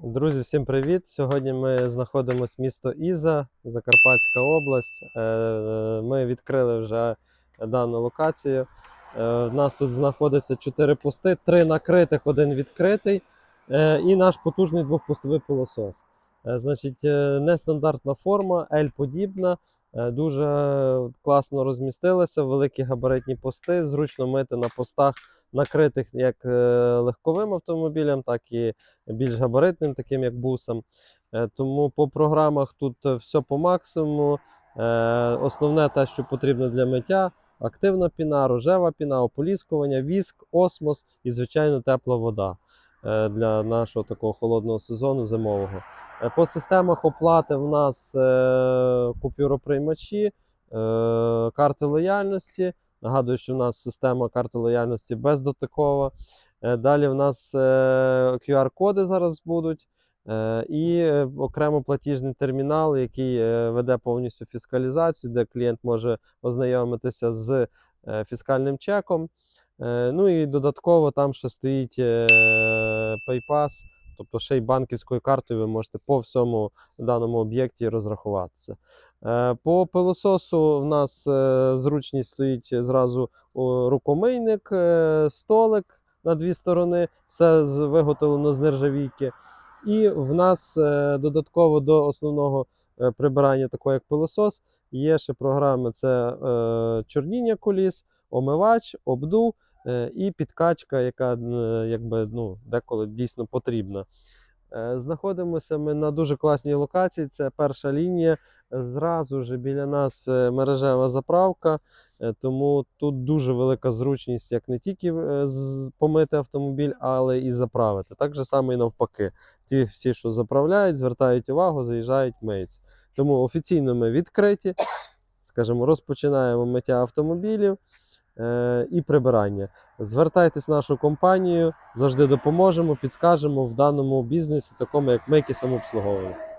Друзі, всім привіт! Сьогодні ми знаходимося місто Іза, Закарпатська область. Е, Ми відкрили вже дану локацію. Е, У нас тут знаходиться 4 пости, 3 накритих, один відкритий, е, і наш потужний двохпостовий пилосос. Е, Значить, е, нестандартна форма, L-подібна, е, дуже класно розмістилася, великі габаритні пости, зручно мити на постах, накритих як е, легковим автомобілем, так і більш габаритним, таким як бусом. Е, Тому по програмах тут е, все по максимуму. Основне те, що потрібно для миття: активна піна, рожева піна, ополіскування, віск, осмос і, звичайно, тепла вода для нашого такого холодного сезону зимового. По системах оплати в нас купюроприймачі, карти лояльності. Нагадую, що в нас система карти лояльності бездотикова. Е, Далі в нас е, QR-коди зараз будуть. е, І окремо платіжний термінал, який веде повністю фіскалізацію, де клієнт може ознайомитися з фіскальним чеком. Ну і додатково там ще стоїть PayPass, тобто ще й банківською картою ви можете по всьому даному об'єкті розрахуватися. Е, По пилососу в нас е, зручність стоїть зразу рукомийник, е, столик на дві сторони, все виготовлено з нержавійки. І в нас додатково до основного прибирання, такого як пилосос, є ще програми: це чорніння коліс, омивач, обдув і підкачка, яка е, якби, ну, деколи дійсно потрібна. Е, Знаходимося ми на дуже класній локації. Це перша лінія. Зразу ж біля нас е, мережева заправка, е, тому тут дуже велика зручність, як не тільки е, помити автомобіль, але і заправити. Так же само і навпаки. Ті всі, що заправляють, звертають увагу, заїжджають, миються. Тому офіційно ми відкриті, скажімо, розпочинаємо миття автомобілів е, і прибирання. Звертайтесь в нашу компанію, завжди допоможемо, підскажемо в даному бізнесі, такому як мийки самообслуговування.